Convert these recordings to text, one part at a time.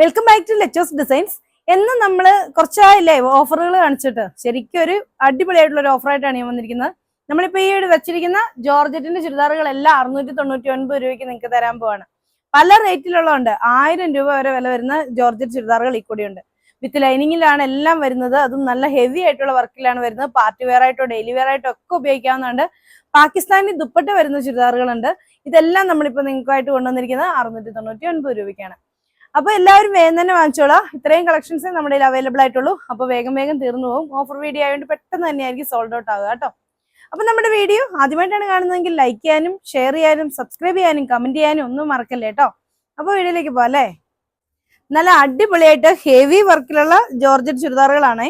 Welcome back to Lechos designs എന്നും നമ്മൾ കുറച്ചായില്ലേ ഓഫറുകൾ കാണിച്ചിട്ട്? ശരിക്കും ഒരു അടിപൊളിയായിട്ടുള്ള ഒരു ഓഫറായിട്ടാണ് ഞാൻ വന്നിരിക്കുന്നത്. നമ്മളിപ്പോ ഈ വെച്ചിരിക്കുന്ന ജോർജറ്റിന്റെ ചുരിദാറുകളെല്ലാം അറുന്നൂറ്റി തൊണ്ണൂറ്റി ഒൻപത് രൂപയ്ക്ക് നിങ്ങൾക്ക് തരാൻ പോവാണ്. പല റേറ്റിലുള്ളതുണ്ട്. ആയിരം രൂപ വരെ വില വരുന്ന ജോർജറ്റ് ചുരിദാറുകൾ ഈ കൂടിയുണ്ട് വിത്ത് ലൈനിങ്ങിലാണ് എല്ലാം വരുന്നത്. അതും നല്ല ഹെവി ആയിട്ടുള്ള വർക്കിലാണ് വരുന്നത്. പാർട്ടി വെയർ ആയിട്ടോ ഡെയിലി വെയർ ആയിട്ടോ ഒക്കെ ഉപയോഗിക്കാവുന്നതുണ്ട്. പാകിസ്ഥാനി ദുപ്പട്ട വരുന്ന ചുരിദാറുകളുണ്ട്. ഇതെല്ലാം നമ്മളിപ്പോ നിങ്ങൾക്കായിട്ട് കൊണ്ടുവന്നിരിക്കുന്നത് അറുന്നൂറ്റി തൊണ്ണൂറ്റി ഒൻപത് രൂപയ്ക്കാണ്. അപ്പൊ എല്ലാവരും വേഗം തന്നെ വാങ്ങിച്ചോളാം. ഇത്രയും കളക്ഷൻസ് നമ്മുടെ കയ്യിൽ അവൈലബിൾ ആയിട്ടുള്ളൂ. അപ്പൊ വേഗം വേഗം തീർന്നു പോകും. ഓഫർ വീഡിയോ ആയതുകൊണ്ട് പെട്ടെന്ന് തന്നെയായിരിക്കും സോൾഡ് ഔട്ട് ആവുക കേട്ടോ. അപ്പൊ നമ്മുടെ വീഡിയോ ആദ്യമായിട്ടാണ് കാണുന്നതെങ്കിൽ ലൈക്ക് ചെയ്യാനും ഷെയർ ചെയ്യാനും സബ്സ്ക്രൈബ് ചെയ്യാനും കമന്റ് ചെയ്യാനും ഒന്നും മറക്കല്ലേ കേട്ടോ. അപ്പൊ വീഡിയോയിലേക്ക് പോകാം നല്ല അടിപൊളിയായിട്ട് ഹെവി വർക്കിലുള്ള ജോർജറ്റ് ചുരിദാറുകളാണ്.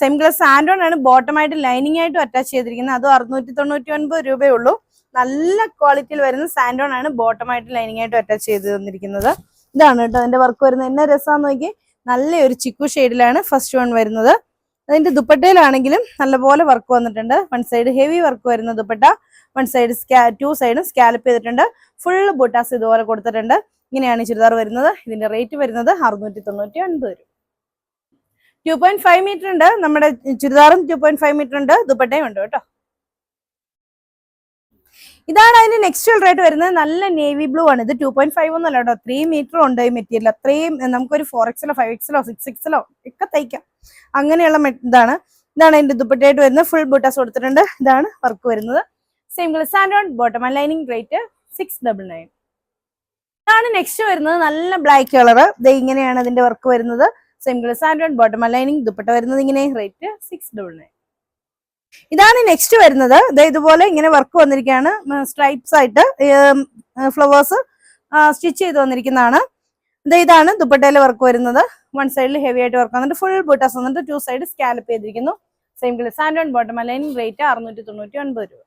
സെയിം ഗ്ലാസ് സാൻഡോൺ ആണ്. ബോട്ടമായിട്ട് ലൈനിങ് ആയിട്ടും അറ്റാച്ച് ചെയ്തിരിക്കുന്നത്. അതും അറുന്നൂറ്റി തൊണ്ണൂറ്റി ഒൻപത് നല്ല ക്വാളിറ്റിയിൽ വരുന്ന സാൻഡോൺ ആണ് ബോട്ടമായിട്ട് ലൈനിങ് ആയിട്ടും അറ്റാച്ച് ചെയ്ത് തന്നിരിക്കുന്നത്. ഇതാണ് കേട്ടോ അതിന്റെ വർക്ക് വരുന്നത്. എന്നെ രസമാന്ന് നോക്കി നല്ലൊരു ചിക്കു ഷെയ്ഡിലാണ് ഫസ്റ്റ് വൺ വരുന്നത്. അതിന്റെ ദുപ്പട്ടയിലാണെങ്കിലും നല്ലപോലെ വർക്ക് വന്നിട്ടുണ്ട്. വൺ സൈഡ് ഹെവി വർക്ക് വരുന്ന ദുപ്പട്ട വൺ സൈഡ് സ്കാ ടു സൈഡും സ്കാലപ്പ് ചെയ്തിട്ടുണ്ട്. ഫുൾ ബുട്ടാസ് ഇതുപോലെ കൊടുത്തിട്ടുണ്ട്. ഇങ്ങനെയാണ് ചുരിദാർ വരുന്നത്. ഇതിന്റെ റേറ്റ് വരുന്നത് അറുന്നൂറ്റി തൊണ്ണൂറ്റി ഒൻപത് രൂപ. ടു പോയിന്റ് ഫൈവ് മീറ്റർ ഉണ്ട്. നമ്മുടെ ചുരിദാറും ടു പോയിന്റ് ഫൈവ് മീറ്റർ ഉണ്ട്. ദുപ്പട്ടയും ഉണ്ട് കേട്ടോ. ഇതാണ് അതിന് നെക്സ്റ്റ് റേറ്റ് വരുന്നത്. നല്ല നേവി ബ്ലൂ ആണ്. ഇത് ടു പോയിന്റ് ഫൈവ് ഒന്നല്ല കേട്ടോ. ത്രീ മീറ്റർ ഉണ്ട് ഈ മെറ്റീരിയൽ അത്രയും നമുക്കൊരു ഫോർ എക്സലോ ഫൈവ് എക്സലോ സിക്സ് എക്സലോ ഒക്കെ തയ്ക്കാം. അങ്ങനെയുള്ള ഇതാണ്. ഇതാണ് അതിന്റെ ദുപ്പട്ടയായിട്ട് വരുന്നത്. ഫുൾ ബൂട്ടാസ് കൊടുത്തിട്ടുണ്ട്. ഇതാണ് വർക്ക് വരുന്നത്. Same colour santoon bottom lining rate six double nine ഇതാണ് നെക്സ്റ്റ് വരുന്നത്. നല്ല ബ്ലാക്ക് കളർ ഇത് ഇങ്ങനെയാണ് അതിന്റെ വർക്ക് വരുന്നത്. Same colour santoon bottom lining dupatta വരുന്നത് ഇങ്ങനെ റേറ്റ് സിക്സ് ഡബിൾ നയൻ ഇതാണ് നെക്സ്റ്റ് വരുന്നത്. ഇതുപോലെ ഇങ്ങനെ വർക്ക് വന്നിരിക്കുകയാണ്. സ്ട്രൈപ്സ് ആയിട്ട് ഫ്ലവേഴ്സ് സ്റ്റിച്ച് ചെയ്ത് വന്നിരിക്കുന്നതാണ്. ഇതാണ് ദുപ്പട്ടയിലെ വർക്ക് വരുന്നത്. വൺ സൈഡിൽ ഹെവി ആയിട്ട് വർക്ക് വന്നിട്ട് ഫുൾ ബൂട്ടാസ് വന്നിട്ട് ടു സൈഡ് സ്കാലപ്പ് ചെയ്തിരിക്കുന്നു. Same colour sand and bottom lining rate അറുന്നൂറ്റി തൊണ്ണൂറ്റി ഒൻപത് രൂപ.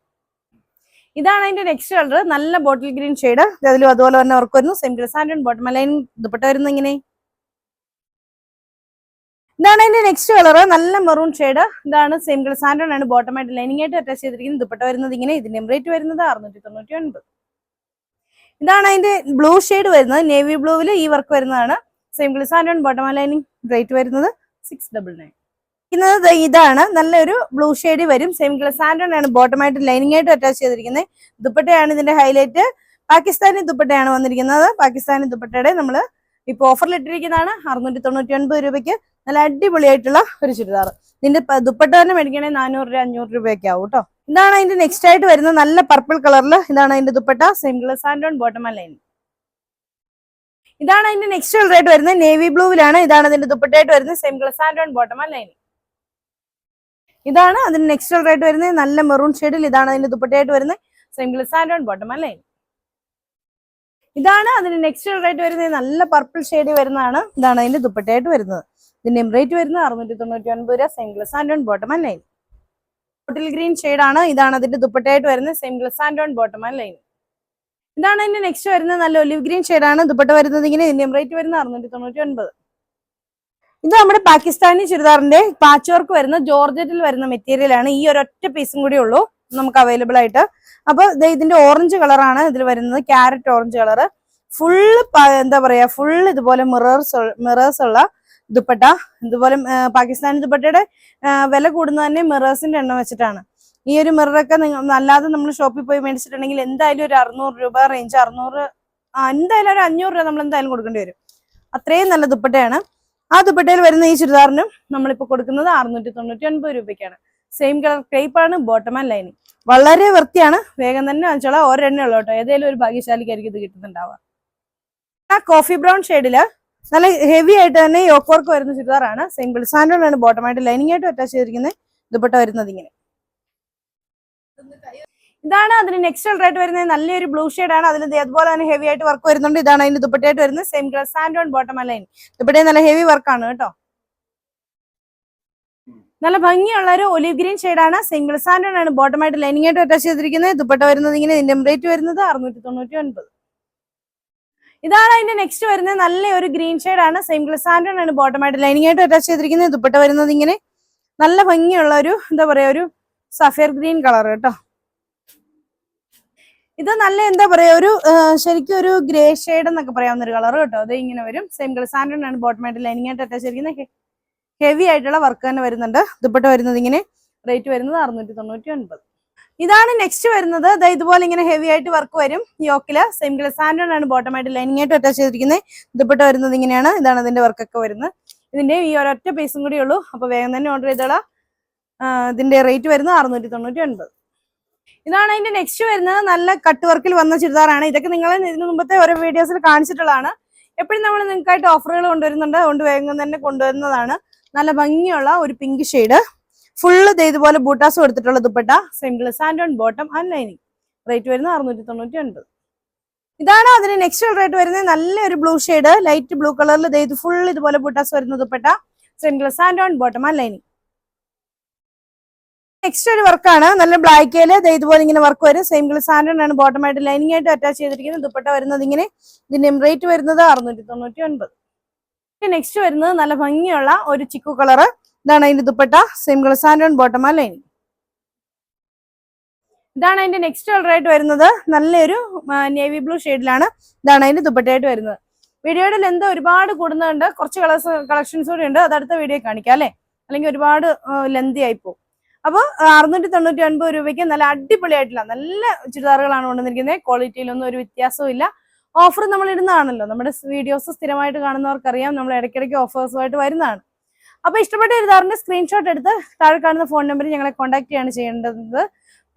ഇതാണ് അതിന്റെ നെക്സ്റ്റ് കളർ നല്ല ബോട്ടിൽ ഗ്രീൻ ഷെയ്ഡ് അതിലും അതുപോലെ തന്നെ വർക്ക് വരുന്നു. Same colour sand and bottom lining dupatta വരുന്നത് ഇങ്ങനെ. ഇതാണ് അതിന്റെ നെക്സ്റ്റ് കളർ നല്ല മെറൂൺ ഷെയ്ഡ് ഇതാണ് സെയിം കളർ സാൻഡോൺ ആണ് ബോട്ടം ആയിട്ട് ലൈനിങ് ആയിട്ട് അറ്റാച്ച് ചെയ്തിരിക്കുന്നത്. ദുപ്പട്ട വരുന്നത് ഇങ്ങനെ. ഇതിന്റെ റേറ്റ് വരുന്നത് അറുന്നൂറ്റി തൊണ്ണൂറ്റി ഒൻപത് ഇതാണ് അതിന്റെ ബ്ലൂ ഷെയ്ഡ് വരുന്നത്. നേവി ബ്ലൂവിൽ ഈ വർക്ക് വരുന്നതാണ്. Same colour santoon bottom lining rate വരുന്നത് സിക്സ് ഡബിൾ നയൻ ഇന്നത് ഇതാണ്. നല്ലൊരു ബ്ലൂ ഷെയ്ഡ് വരും. സെയിം കളർ സാൻഡോൺ ആണ് ബോട്ടം ആയിട്ട് ലൈനിങ് ആയിട്ട് അറ്റാച്ച് ചെയ്തിരിക്കുന്നത്. ദുപ്പട്ടയാണ് ഇതിന്റെ ഹൈലൈറ്റ് പാകിസ്ഥാനി ദുപ്പട്ടയാണ് വന്നിരിക്കുന്നത്. പാകിസ്ഥാനി ദുപ്പട്ടയുടെ നമ്മൾ ഇപ്പോൾ ഓഫറിൽ ഇട്ടിരിക്കുന്നതാണ്. അറുന്നൂറ്റി തൊണ്ണൂറ്റി ഒൻപത് രൂപയ്ക്ക് നല്ല അടിപൊളിയായിട്ടുള്ള ഒരു ചുരിദാർ. പ- ദുപ്പട്ട തന്നെ മേടിക്കണേ നാനൂറ് രൂപ അഞ്ഞൂറ് രൂപയൊക്കെ ആവും കേട്ടോ. ഇതാണ് അതിന്റെ നെക്സ്റ്റ് ആയിട്ട് വരുന്ന നല്ല പർപ്പിൾ കളറിൽ ഇതാണ് അതിന്റെ dupatta same colour santoon bottom line ഇതാണ് അതിന്റെ നെക്സ്റ്റ് കളർ ആയിട്ട് വരുന്നത് നേവി ബ്ലൂവിലാണ് ഇതാണ് അതിന്റെ ദുപ്പട്ടയായിട്ട് വരുന്നത് same colour santoon bottom line ഇതാണ് അതിന്റെ നെക്സ്റ്റ് കളർ ആയിട്ട് വരുന്നത് നല്ല മെറൂൺ ഷെയ്ഡിൽ ഇതാണ് അതിന്റെ ദുപ്പട്ടയായിട്ട് വരുന്നത് same colour santoon bottom line ഇതാണ് അതിന് നെക്സ്റ്റ് റേറ്റ് വരുന്നത്. നല്ല പർപ്പിൾ ഷെയ്ഡ് വരുന്നതാണ്. ഇതാണ് അതിന്റെ ദുപ്പട്ടയായിട്ട് വരുന്നത്. ഇതിന്റെ എംബ്രേറ്റ് വരുന്നത് അറുന്നൂറ്റി തൊണ്ണൂറ്റി ഒൻപത് രൂപ same glass and on bottom and line bottle green ആണ്. ഇതാണ് അതിന്റെ ദുപ്പട്ടയായിട്ട് വരുന്നത്. Same glass and on bottom and line ഇതാണ് അതിന്റെ നെക്സ്റ്റ് വരുന്നത്. നല്ല ഒലിവ് ഗ്രീൻ ആണ്. ദുപ്പട്ട വരുന്നത് ഇങ്ങനെ. ഇതിന്റെ എംബ്രേറ്റ് വരുന്നത് അറുന്നൂറ്റി തൊണ്ണൂറ്റി ഒൻപത് ഇത് നമ്മുടെ പാകിസ്ഥാനി ചുരിദാറിന്റെ പാച്ച് വർക്ക് വരുന്ന ജോർജറ്റിൽ വരുന്ന മെറ്റീരിയലാണ് ഈ ഒരൊറ്റ പീസും കൂടി ഉള്ളൂ. നമുക്ക് അവൈലബിൾ ആയിട്ട്. അപ്പൊ ഇതിന്റെ ഓറഞ്ച് കളറാണ് ഇതിൽ വരുന്നത്. ക്യാരറ്റ് ഓറഞ്ച് കളർ ഫുള്ള് എന്താ പറയാ ഫുൾ ഇതുപോലെ മിറേഴ്സ് മിറേഴ്സ് ഉള്ള ദുപ്പട്ട. ഇതുപോലെ പാകിസ്ഥാനി ദുപ്പട്ടയുടെ വില കൂടുന്നത് തന്നെ മിറേഴ്സിന്റെ എണ്ണം വെച്ചിട്ടാണ്. ഈ ഒരു മിററൊക്കെ നിങ്ങൾ അല്ലാതെ നമ്മൾ ഷോപ്പിൽ പോയി മേടിച്ചിട്ടുണ്ടെങ്കിൽ എന്തായാലും ഒരു അറുന്നൂറ് രൂപ റേഞ്ച് അറുന്നൂറ് എന്തായാലും ഒരു അഞ്ഞൂറ് രൂപ നമ്മൾ എന്തായാലും കൊടുക്കേണ്ടി വരും. അത്രയും നല്ല ദുപ്പട്ടയാണ്. ആ ദുപ്പട്ടയിൽ വരുന്ന ഈ ചുരിദാറിനും നമ്മളിപ്പോൾ കൊടുക്കുന്നത് അറുന്നൂറ്റി തൊണ്ണൂറ്റി ഒൻപത് രൂപയ്ക്കാണ്. സെയിം കളർ ക്രേപ്പ് ആണ് ബോട്ടം ആൻഡ് ലൈനിങ് വളരെ വൃത്തിയാണ്. വേഗം തന്നെ വാങ്ങിച്ചോളാം. ഒരെണ്ണേ ഉള്ളൂ കേട്ടോ. ഏതെങ്കിലും ഒരു ഭാഗ്യശാലിക്കായിരിക്കും ഇത് കിട്ടുന്നുണ്ടാവുക. ആ കോഫി ബ്രൗൺ ഷെയ്ഡിൽ നല്ല ഹെവി ആയിട്ട് തന്നെ യോക്ക് വർക്ക് വരുന്ന ചുരിദാറാണ്. ആണ് ബോട്ടം ആയിട്ട് ലൈനിങ് ആയിട്ട് അറ്റാച്ച് ചെയ്തിരിക്കുന്നത്. ദുപ്പട്ട വരുന്നത് ഇങ്ങനെ. ഇതാണ് അതിന് നെക്സ്റ്റ് കളർ ആയിട്ട് വരുന്നത്. നല്ലൊരു ബ്ലൂ ഷെയ്ഡ് ആണ്. അതിൽ ദേ അതുപോലെ തന്നെ ഹെവി ആയിട്ട് വർക്ക് വരുന്നുണ്ട്. ഇതാണ് അതിന് ദുപ്പട്ടയായിട്ട് വരുന്നത്. Same colour santoon bottom line ദുപ്പട്ടയും നല്ല ഹെവി വർക്കാണ് കേട്ടോ. നല്ല ഭംഗിയുള്ള ഒരു ഒലിവ് ഗ്രീൻ ആണ് സിംഗിൾ സാൻഡ് ആണ് ബോട്ടം ആയിട്ട് ലൈനിങ് ആയിട്ട് അറ്റാച്ച് ചെയ്തിരിക്കുന്നത്. ദുപ്പട്ട വരുന്നത് ഇങ്ങനെ ഇതിന്റെ റേറ്റ് വരുന്നത് അറുന്നൂറ്റി തൊണ്ണൂറ്റി ഒൻപത് ഇതാണ് അതിന്റെ നെക്സ്റ്റ് വരുന്നത്. നല്ല ഒരു ഗ്രീൻ ആണ് സിംഗിൾ ആൻഡ് ആണ് ബോട്ടം ആയിട്ട് ലൈനിങ് ആയിട്ട് അറ്റാച്ച് ചെയ്തിരിക്കുന്നത്. ദുപ്പട്ട വരുന്നത് ഇങ്ങനെ നല്ല ഭംഗിയുള്ള ഒരു എന്താ പറയാ ഒരു സഫേർ ഗ്രീൻ കളർ കേട്ടോ. ഇത് നല്ല എന്താ പറയാ ഒരു ശരിക്കും ഒരു ഗ്രേ ഷെയ്ഡ് എന്നൊക്കെ പറയാവുന്ന ഒരു കളർ കേട്ടോ. അത് ഇങ്ങനെ വരും. സെയിം കളർ സാൻഡൺ ആണ് ബോട്ടം ആയിട്ട് ലൈനിങ് ആയിട്ട് അറ്റാച്ച് ചെയ്തിരിക്കുന്ന ഹെവി ആയിട്ടുള്ള വർക്ക് തന്നെ വരുന്നുണ്ട്. ദുപ്പട്ട വരുന്നത് ഇങ്ങനെ റേറ്റ് വരുന്നത് അറുന്നൂറ്റി തൊണ്ണൂറ്റി ഒൻപത് ഇതാണ് നെക്സ്റ്റ് വരുന്നത്. അതായത് ഇതുപോലെ ഇങ്ങനെ ഹെവി ആയിട്ട് വർക്ക് വരും. യോക്കിൽ സെയിം കളർ സാൻഡൺ ആണ് ബോട്ടം ആയിട്ട് ലൈനിങ് ആയിട്ട് അറ്റാച്ച് ചെയ്തിരിക്കുന്നത് ദുപ്പട്ട വരുന്നത് ഇങ്ങനെയാണ്. ഇതാണ് അതിന്റെ വർക്കൊക്കെ വരുന്നത്. ഇതിന്റെ ഈ ഒരൊറ്റ പീസും കൂടി ഉള്ളൂ. അപ്പൊ വേഗം തന്നെ ഓർഡർ ചെയ്തോളാം. ഇതിന്റെ റേറ്റ് വരുന്നത് അറുന്നൂറ്റി തൊണ്ണൂറ്റി ഒൻപത് ഇതാണ് അതിന്റെ നെക്സ്റ്റ് വരുന്നത്. നല്ല കട്ട് വർക്കിൽ വന്ന ചുരിദാറാണ്. ഇതൊക്കെ നിങ്ങൾ ഇതിനു മുമ്പത്തെ ഓരോ വീഡിയോസിൽ കാണിച്ചിട്ടുള്ളതാണ്. എപ്പോഴും നമ്മൾ നിങ്ങൾക്കായിട്ട് ഓഫറുകൾ കൊണ്ടുവരുന്നുണ്ട്. അതുകൊണ്ട് വേഗം തന്നെ കൊണ്ടുവരുന്നതാണ്. നല്ല ഭംഗിയുള്ള ഒരു പിങ്ക് ഷെയ്ഡ് ഫുള്ള് ഇതുപോലെ ബൂട്ടാസ് കൊടുത്തിട്ടുള്ള dupatta. Single sand on bottom and lining rate വരുന്നത് അറുന്നൂറ്റി തൊണ്ണൂറ്റി ഒൻപത് ഇതാണ് അതിന് നെക്സ്റ്റ് റേറ്റ് വരുന്നത്. നല്ലൊരു ബ്ലൂ ഷെയ്ഡ് ലൈറ്റ് ബ്ലൂ കളറിൽ ഇത് ഫുൾ ഇതുപോലെ ബൂട്ടാസ് വരുന്ന dupatta. Single sand on bottom and lining next ഒരു വർക്കാണ് നല്ല ബ്ലാക്കിൽ ഇതുപോലെ ഇങ്ങനെ വർക്ക് വരും. സെയിം കളർ സാൻഡൺ ആണ് ബോട്ടം ആയിട്ട് ലൈനിങ് ആയിട്ട് അറ്റാച്ച് ചെയ്തിരിക്കുന്നത് ദുപ്പട്ട വരുന്നത് ഇങ്ങനെ. ഇതിന്റെ റേറ്റ് വരുന്നത് അറുന്നൂറ്റി തൊണ്ണൂറ്റി ഒൻപത് നെക്സ്റ്റ് വരുന്നത് നല്ല ഭംഗിയുള്ള ഒരു ചിക്കു കളറ് ഇതാണ് അതിന്റെ dupatta. Same colour santoon bottom lining ഇതാണ് അതിന്റെ നെക്സ്റ്റ് കളർ ആയിട്ട് വരുന്നത്. നല്ലൊരു നേവി ബ്ലൂ ഷെയ്ഡിലാണ് ഇതാണ് അതിന്റെ ദുപ്പട്ടയായിട്ട് വരുന്നത്. വീഡിയോയുടെ ലെന്ത് ഒരുപാട് കൂടുന്നുണ്ട്. കുറച്ച് കളേഴ്സ് കളക്ഷൻസ് കൂടി ഉണ്ട്. അത് അടുത്ത വീഡിയോ കാണിക്കാം അല്ലേ? അല്ലെങ്കിൽ ഒരുപാട് ലെന്തി ആയി പോകും. അപ്പോൾ അറുന്നൂറ്റി തൊണ്ണൂറ്റി ഒൻപത് രൂപയ്ക്ക് നല്ല അടിപൊളിയായിട്ടുള്ള നല്ല ചുരിദാറുകളാണ് കൊണ്ടുവന്നിരിക്കുന്നത്. ക്വാളിറ്റിയിലൊന്നും ഒരു വ്യത്യാസവും ഇല്ല ഓഫർ നമ്മൾ ഇടുന്നതാണല്ലോ. നമ്മുടെ വീഡിയോസ് സ്ഥിരമായിട്ട് കാണുന്നവർക്കറിയാം. നമ്മൾ ഇടയ്ക്കിടയ്ക്ക് ഓഫേഴ്സുമായിട്ട് വരുന്നതാണ്. അപ്പോൾ ഇഷ്ടപ്പെട്ട എഴുതാറിന്റെ സ്ക്രീൻഷോട്ട് എടുത്ത് താഴെ കാണുന്ന ഫോൺ നമ്പറിൽ ഞങ്ങളെ കോൺടാക്ട് ചെയ്യാണ് ചെയ്യേണ്ടത്.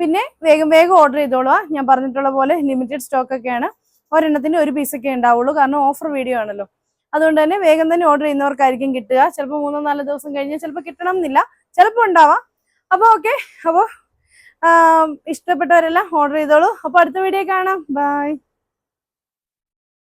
പിന്നെ വേഗം വേഗം ഓർഡർ ചെയ്തോളുക ഞാൻ പറഞ്ഞിട്ടുള്ള പോലെ ലിമിറ്റഡ് സ്റ്റോക്ക് ഒക്കെയാണ്. ഒരെണ്ണത്തിന് ഒരു പീസൊക്കെ ഉണ്ടാവുള്ളൂ. കാരണം ഓഫർ വീഡിയോ ആണല്ലോ. അതുകൊണ്ട് തന്നെ വേഗം തന്നെ ഓർഡർ ചെയ്യുന്നവർക്കായിരിക്കും കിട്ടുക. ചിലപ്പോൾ മൂന്നോ നാലോ ദിവസം കഴിഞ്ഞാൽ ചിലപ്പോൾ കിട്ടണം എന്നില്ല ചിലപ്പോൾ ഉണ്ടാവാം അപ്പോൾ ഓക്കെ അപ്പോൾ ഇഷ്ടപ്പെട്ടവരെല്ലാം ഓർഡർ ചെയ്തോളൂ. അപ്പോൾ അടുത്ത വീഡിയോ കാണാം. ബൈ